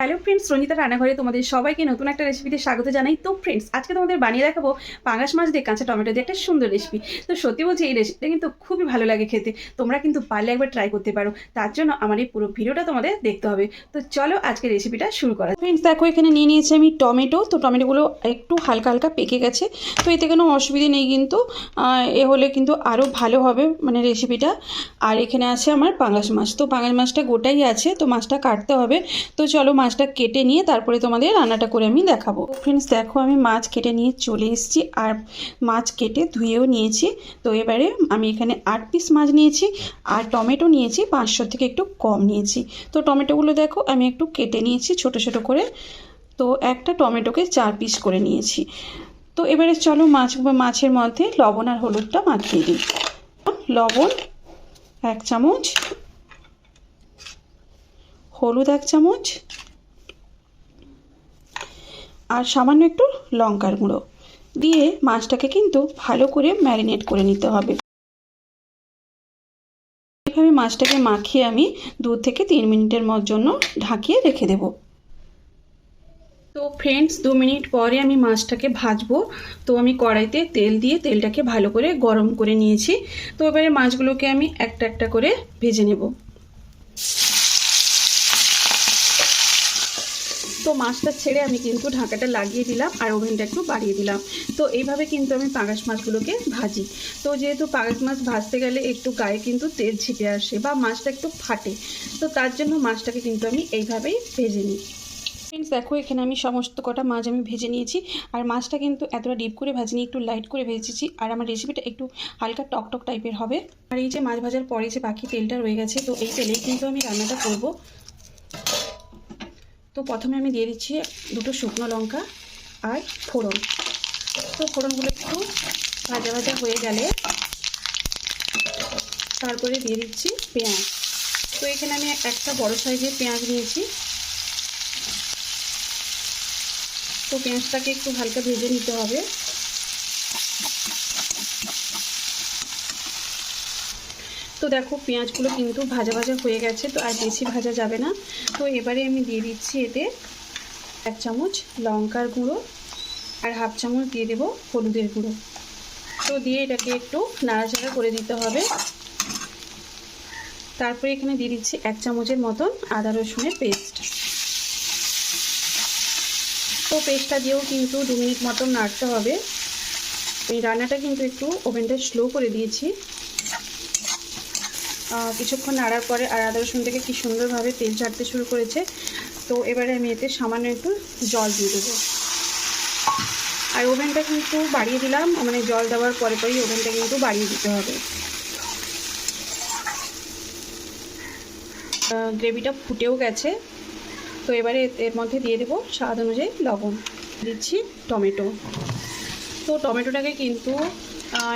Hello friends Ranjita রান্নাঘরে তোমাদের সবাইকে নতুন একটা রেসিপিতে স্বাগত জানাই। তো ফ্রেন্ডস আজকে তোমাদের বানিয়ে দেখাবো পাঙাশ মাছ দিয়ে কাঁচা টমেটো দিয়ে একটা সুন্দর রেসিপি তো সত্যি বলছি, এই রেসিপিটা কিন্তু খুবই ভালো লাগে খেতে। তোমরা কিন্তু পারলে একবার ট্রাই করতে পারো। তার জন্য আমার এই পুরো ভিডিওটা তোমাদের দেখতে হবে। তো চলো আজকে রেসিপিটা শুরু করা ফ্রেন্ডস দেখো, এখানে নিয়ে নিয়েছি আমি টমেটো। তো টমেটোগুলো একটু হালকা হালকা পেকে গেছে। তো এতে কোনো অসুবিধে নেই কিন্তু। এ হলে কিন্তু আরও ভালো হবে মানে রেসিপিটা আর এখানে আছে আমার পাঙাশ মাছ। তো পাঙাশ মাছটা গোটাই আছে। তো মাছটা কাটতে হবে। তো চলো মাছটা কেটে নিয়ে তারপরে তোমাদের রান্নাটা করে আমি দেখাবো। ফ্রেন্ডস দেখো আমি মাছ কেটে নিয়ে চলে এসেছি আর মাছ কেটে ধুয়েও নিয়েছি। তো এবারে আমি এখানে আট পিস মাছ নিয়েছি আর টমেটো নিয়েছি, পাঁচশো থেকে একটু কম নিয়েছি। তো টমেটোগুলো দেখো আমি একটু কেটে নিয়েছি ছোট ছোট করে। তো একটা টমেটোকে চার পিস করে নিয়েছি। তো এবারে চলো মাছ, মাছের মধ্যে লবণ আর হলুদটা মাখিয়ে দিই লবণ এক চামচ, হলুদ এক চামচ আর সামান্য একটু লঙ্কার গুঁড়ো। দিয়ে মাছটাকে কিন্তু ভালো করে ম্যারিনেট করে নিতে হবে। এভাবে মাছটাকে মাখিয়ে আমি দু থেকে তিন মিনিটের মত জন্য ঢাকিয়ে রেখে দেব। তো ফ্রেন্ডস দু মিনিট পরে আমি মাছটাকে ভাজবো। তো আমি কড়াইতে তেল দিয়ে তেলটাকে ভালো করে গরম করে নিয়েছি। তো এবারে মাছগুলোকে আমি একটা একটা করে ভেজে নেব। তো মাছটা ছেড়ে আমি কিন্তু ঢাকাটা লাগিয়ে দিলাম আর ওভেনটা একটু বাড়িয়ে দিলাম। তো এইভাবে কিন্তু আমি পাঙাশ মাছগুলোকে ভাজি। তো যেহেতু পাঙাশ মাছ ভাজতে গেলে একটু গায়ে কিন্তু তেল ছিটে আসে বা মাছটা একটু ফাটে, তো তার জন্য মাছটাকে কিন্তু আমি এইভাবেই ভেজে নিই। ফ্রেন্ডস দেখো, এখানে আমি সমস্ত কটা মাছ আমি ভেজে নিয়েছি আর মাছটা কিন্তু এতটা ডিপ করে ভাজিনি, একটু লাইট করে ভেজেছি আর আমার রেসিপিটা একটু হালকা টক টক টাইপের হবে। আর এই যে মাছ ভাজার পরে যে বাকি তেলটা রয়ে গেছে, তো এই তেলেই কিন্তু আমি রান্নাটা করব। তো প্রথমে আমি দিয়ে দিচ্ছি দুটো শুকনো লঙ্কা আর ফোড়ন। তো ফোড়নগুলো একটু ভাজা ভাজা হয়ে গেলে তারপরে দিয়ে দিচ্ছি পেঁয়াজ। তো এখানে আমি একটা বড় সাইজের পেঁয়াজ নিয়েছি। তো পেঁয়াজটাকে একটু হালকা ভেজে নিতে হবে। তো দেখো পেঁয়াজগুলো কিন্তু ভাজা ভাজা হয়ে গেছে, তো আর বেশি ভাজা যাবে না। তো এবারে আমি দিয়ে দিচ্ছি এতে এক চামচ লঙ্কার গুঁড়ো আর হাফ চামচ দিয়ে দেবো হলুদের গুঁড়ো। তো দিয়ে এটাকে একটু নাড়াচাড়া করে দিতে হবে। তারপরে এখানে দিয়ে দিচ্ছি এক চামচের মতন আদা রসুনের পেস্ট। তো পেস্টটা দিয়েও কিন্তু দু মিনিট মতন নাড়তে হবে। এই রান্নাটা কিন্তু একটু ওভেনটা স্লো করে দিয়েছি। কিছুক্ষণ নাড়ার পরে আর আদা রসুন থেকে কী সুন্দরভাবে তেল ছাড়তে শুরু করেছে, তো এবারে আমি এতে সামান্য একটু জল দিয়ে দেবো। আর ওভেনটা কিন্তু বাড়িয়ে দিলাম মানে জল দেওয়ার পরে পরেই ওভেনটা কিন্তু বাড়িয়ে দিতে হবে। গ্রেভিটা ফুটেও গেছে, তো এবারে এর মধ্যে দিয়ে দেবো স্বাদ অনুযায়ী লবণ। দিচ্ছি টমেটো। তো টমেটোটাকে কিন্তু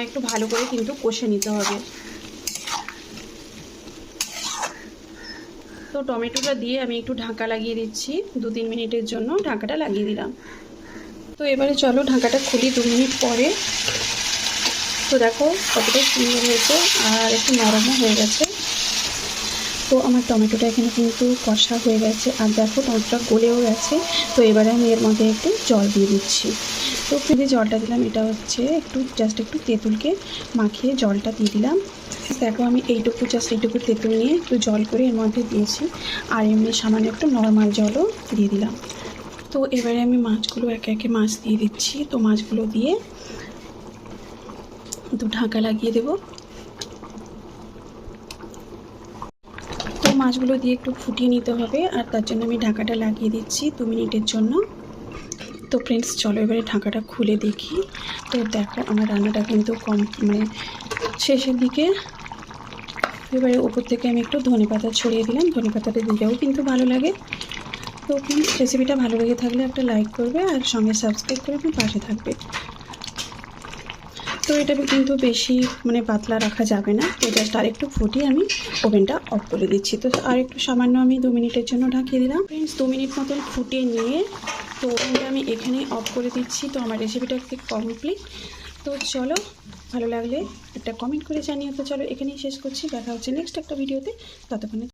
একটু ভালো করে কিন্তু কষে নিতে হবে। তো টমেটোটা দিয়ে আমি একটু ঢাকা লাগিয়ে দিচ্ছি দু তিন মিনিটের জন্য ঢাকাটা লাগিয়ে দিলাম। তো এবারে চলো ঢাকাটা খুলি দু মিনিট পরে। তো দেখো কতটা সুন্দর হয়েছে আর একটু নরমও হয়ে গেছে। তো আমার টমেটোটা এখানে কিন্তু কষা হয়ে গেছে আর দেখো টমেটোটা গলেও গেছে। তো এবারে আমি এর মধ্যে একটু জল দিয়ে দিচ্ছি। তো যে জলটা দিলাম, এটা হচ্ছে একটু জাস্ট একটু তেঁতুলকে মাখিয়ে জলটা দিয়ে দিলাম। দেখো আমি এইটুকু জাস্ট এইটুকু তেঁতুল নিয়ে একটু জল করে এর মধ্যে দিয়েছি। আর এমনি সামান্য একটু নর্মাল জলও দিয়ে দিলাম। তো এবারে আমি মাছগুলো একে একে মাছ দিয়ে দিচ্ছি। তো মাছগুলো দিয়ে একটু ঢাকা লাগিয়ে দেবো। তো মাছগুলো দিয়ে একটু ফুটিয়ে নিতে হবে। আর তার জন্য আমি ঢাকাটা লাগিয়ে দিচ্ছি দু মিনিটের জন্য। তো ফ্রেন্ডস চলো এবারে ঢাকাটা খুলে দেখি। তো দেখো, আমার রান্নাটা কিন্তু কম মানে শেষের দিকে এবারে উপর থেকে আমি একটু ধনে পাতা ছড়িয়ে দিলাম। ধনে পাতাটা দিলেও কিন্তু ভালো লাগে। তো ফ্রেন্ডস রেসিপিটা ভালো লেগে থাকলে একটা লাইক করবে আর সঙ্গে সাবস্ক্রাইব করে আপনি পাশে থাকবে। তো এটা কিন্তু বেশি মানে পাতলা রাখা যাবে না। তো জাস্ট আরেকটু ফুটিয়ে আমি ওভেনটা অফ করে দিচ্ছি। তো আরেকটু সামান্য আমি দু মিনিটের জন্য ঢাকিয়ে দিলাম। ফ্রেন্ডস দু মিনিট মতন ফুটিয়ে নিয়ে তো ওভেনটা আমি এখানেই অফ করে দিচ্ছি। তো আমার রেসিপিটা কমপ্লিট তো চলো, ভালো লাগলে একটা কমেন্ট করে জানিও। তো চলো, এখানেই শেষ করছি। দেখা হচ্ছে নেক্সট একটা ভিডিওতে ততক্ষণে